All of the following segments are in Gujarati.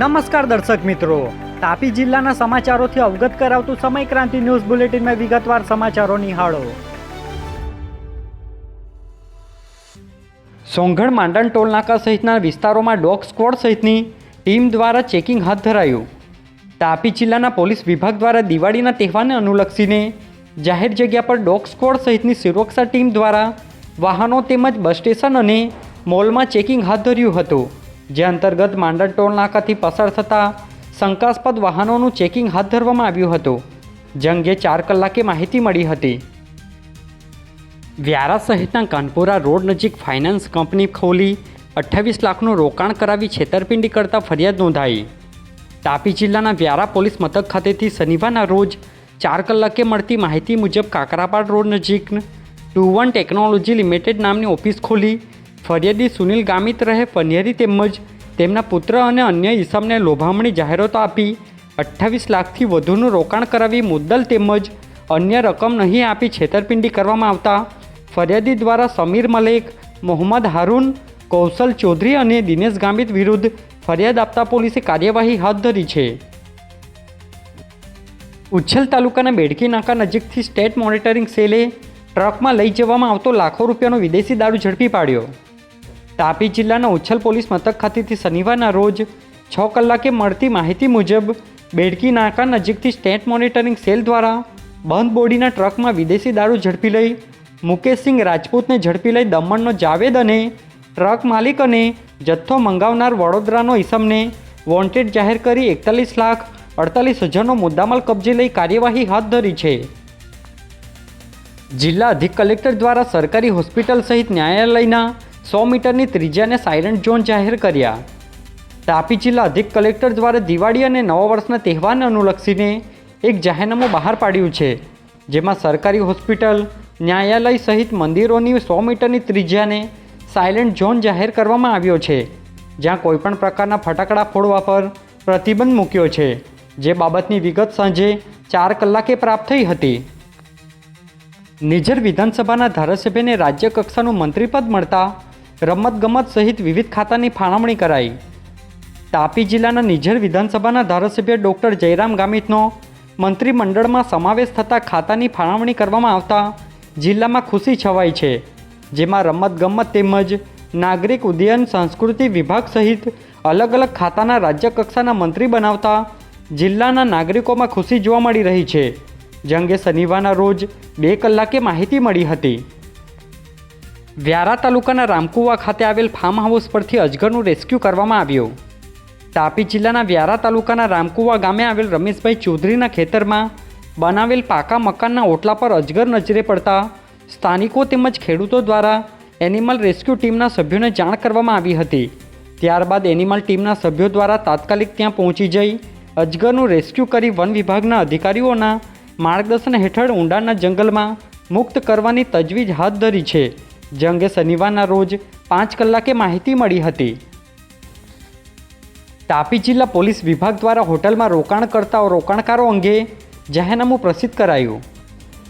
નમસ્કાર દર્શક મિત્રો. તાપી જિલ્લાના સમાચારોથી અવગત કરાવતું સમય ક્રાંતિ ન્યૂઝ બુલેટિનમાં વિગતવાર સમાચારો નિહાળો. સોંગણ માંડણ ટોલનાકા સહિતના વિસ્તારોમાં ડોગ સ્ક્વોડ સહિતની ટીમ દ્વારા ચેકિંગ હાથ ધરાયું. તાપી જિલ્લાના પોલીસ વિભાગ દ્વારા દિવાળીના તહેવારને અનુલક્ષીને જાહેર જગ્યા પર ડોગ સ્ક્વોડ સહિતની સુરક્ષા ટીમ દ્વારા વાહનો તેમજ બસ સ્ટેશન અને મોલમાં ચેકિંગ હાથ ધર્યું હતું. જે અંતર્ગત માંડળ ટોલ નાકાથી પસાર થતા શંકાસ્પદ વાહનોનું ચેકિંગ હાથ ધરવામાં આવ્યું હતું, જે અંગે ચાર કલાકે માહિતી મળી હતી. વ્યારા સહિતના કાનપુરા રોડ નજીક ફાઇનાન્સ કંપની ખોલી અઠ્ઠાવીસ લાખનું રોકાણ કરાવી છેતરપિંડી કરતા ફરિયાદ નોંધાઈ. તાપી જિલ્લાના વ્યારા પોલીસ મથક ખાતેથી શનિવારના રોજ ચાર કલાકે મળતી માહિતી મુજબ કાકરાપાડ રોડ નજીક ટુ વન ટેકનોલોજી લિમિટેડ નામની ઓફિસ ખોલી ફરિયાદી સુનિલ ગામિત રહે પનિયરી તેમજ તેમના પુત્ર અને અન્ય ઇસમને લોભામણી જાહેરાતો આપી, અઠ્ઠાવીસ લાખથી વધુનું રોકાણ કરાવી મુદ્દલ તેમજ અન્ય રકમ નહીં આપી છેતરપિંડી કરવામાં આવતા, ફરિયાદી દ્વારા સમીર મલેક, મોહમ્મદ હારૂન, કૌશલ ચૌધરી અને દિનેશ ગામિત વિરુદ્ધ ફરિયાદ આપતા પોલીસે કાર્યવાહી હાથ ધરી છે. ઉચ્છલ તાલુકાના બેડકી નાકા નજીકથી સ્ટેટ મોનિટરિંગ સેલે ટ્રકમાં લઈ જવામાં આવતો લાખો રૂપિયાનો વિદેશી દારૂ ઝડપી પાડ્યો. તાપી જિલ્લાના ઉચ્છલ પોલીસ મથક ખાતેથી શનિવારના રોજ છ કલાકે મળતી માહિતી મુજબ બેડકી નાકા નજીકથી સ્ટેટ મોનિટરિંગ સેલ દ્વારા બંધ બોડીના ટ્રકમાં વિદેશી દારૂ ઝડપી લઈ મુકેશસિંહ રાજપૂતને ઝડપી લઈ દમણનો જાવેદ અને ટ્રક માલિક અને જથ્થો મંગાવનાર વડોદરાનો ઈસમને વોન્ટેડ જાહેર કરી એકતાલીસ લાખ અડતાલીસ હજારનો મુદ્દામાલ કબજે લઈ કાર્યવાહી હાથ ધરી છે. જિલ્લા અધિક કલેક્ટર દ્વારા સરકારી હોસ્પિટલ સહિત ન્યાયાલયના સો મીટરની ત્રિજ્યાને સાયરન્ટ ઝોન જાહેર કર્યા. તાપી જિલ્લા અધિક કલેક્ટર દ્વારા દિવાળી અને નવા વર્ષના તહેવારને અનુલક્ષીને એક જાહેરનામું બહાર પાડ્યું છે, જેમાં સરકારી હોસ્પિટલ, ન્યાયાલય સહિત મંદિરોની સો મીટરની ત્રિજ્યાને સાયલેન્ટ ઝોન જાહેર કરવામાં આવ્યો છે, જ્યાં કોઈપણ પ્રકારના ફટાકડા ફોડવા પર પ્રતિબંધ મૂક્યો છે, જે બાબતની વિગત સાંજે ચાર કલાકે પ્રાપ્ત થઈ હતી. નિઝર વિધાનસભાના ધારાસભ્યને રાજ્ય કક્ષાનું મંત્રીપદ મળતા રમતગમત સહિત વિવિધ ખાતાની ફાળવણી કરાઈ. તાપી જિલ્લાના નિઝર વિધાનસભાના ધારાસભ્ય ડૉક્ટર જયરામ ગામિતનો મંત્રીમંડળમાં સમાવેશ થતાં ખાતાની ફાળવણી કરવામાં આવતા જિલ્લામાં ખુશી છવાઈ છે, જેમાં રમતગમત તેમજ નાગરિક ઉડ્ડયન સંસ્કૃતિ વિભાગ સહિત અલગ અલગ ખાતાના રાજ્ય કક્ષાના મંત્રી બનાવતા જિલ્લાના નાગરિકોમાં ખુશી જોવા મળી રહી છે. જે અંગે શનિવારના રોજ બે કલાકે માહિતી મળી હતી. વ્યારા તાલુકાના રામકુવા ખાતે આવેલ ફાર્મ હાઉસ પરથી અજગરનું રેસ્ક્યુ કરવામાં આવ્યું. તાપી જિલ્લાના વ્યારા તાલુકાના રામકુવા ગામે આવેલ રમેશભાઈ ચૌધરીના ખેતરમાં બનાવેલ પાકા મકાનના ઓટલા પર અજગર નજરે પડતા સ્થાનિકો તેમજ ખેડૂતો દ્વારા એનિમલ રેસ્ક્યુ ટીમના સભ્યોને જાણ કરવામાં આવી હતી. ત્યારબાદ એનિમલ ટીમના સભ્યો દ્વારા તાત્કાલિક ત્યાં પહોંચી જઈ અજગરનું રેસ્ક્યુ કરી વન વિભાગના અધિકારીઓના માર્ગદર્શન હેઠળ ઊંડાણના જંગલમાં મુક્ત કરવાની તજવીજ હાથ ધરી છે. જે અંગે શનિવારના રોજ પાંચ કલાકે માહિતી મળી હતી. તાપી જિલ્લા પોલીસ વિભાગ દ્વારા હોટલમાં રોકાણ કરતા રોકાણકારો અંગે જાહેરનામું પ્રસિદ્ધ કરાયું.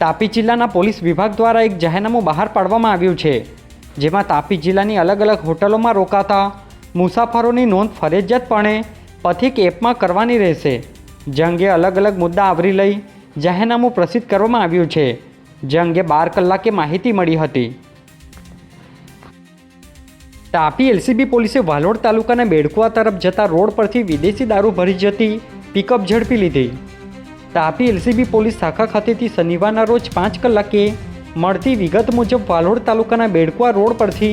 તાપી જિલ્લાના પોલીસ વિભાગ દ્વારા એક જાહેરનામું બહાર પાડવામાં આવ્યું છે, જેમાં તાપી જિલ્લાની અલગ અલગ હોટલોમાં રોકાતા મુસાફરોની નોંધ ફરજિયાતપણે પથિક એપમાં કરવાની રહેશે, જે અંગે અલગ અલગ મુદ્દા આવરી લઈ જાહેરનામું પ્રસિદ્ધ કરવામાં આવ્યું છે, જે અંગે બાર કલાકે માહિતી મળી હતી. તાપી એલસીબી પોલીસે વાલોડ તાલુકાના બેડકુવા તરફ જતા રોડ પરથી વિદેશી દારૂ ભરી જતી પિકઅપ ઝડપી લીધી. તાપી એલસીબી પોલીસ શાખા ખાતેથી શનિવારના રોજ પાંચ કલાકે મળતી વિગત મુજબ વાલોડ તાલુકાના બેડકુવા રોડ પરથી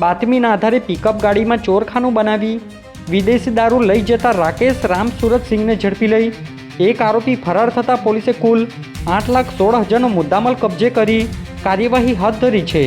બાતમીના આધારે પિકઅપ ગાડીમાં ચોરખાનું બનાવી વિદેશી દારૂ લઈ જતા રાકેશ રામ સુરતસિંહને ઝડપી લઈ એક આરોપી ફરાર થતાં પોલીસે કુલ આઠ લાખ સોળ હજારનો મુદ્દામાલ કબજે કરી કાર્યવાહી હાથ ધરી છે.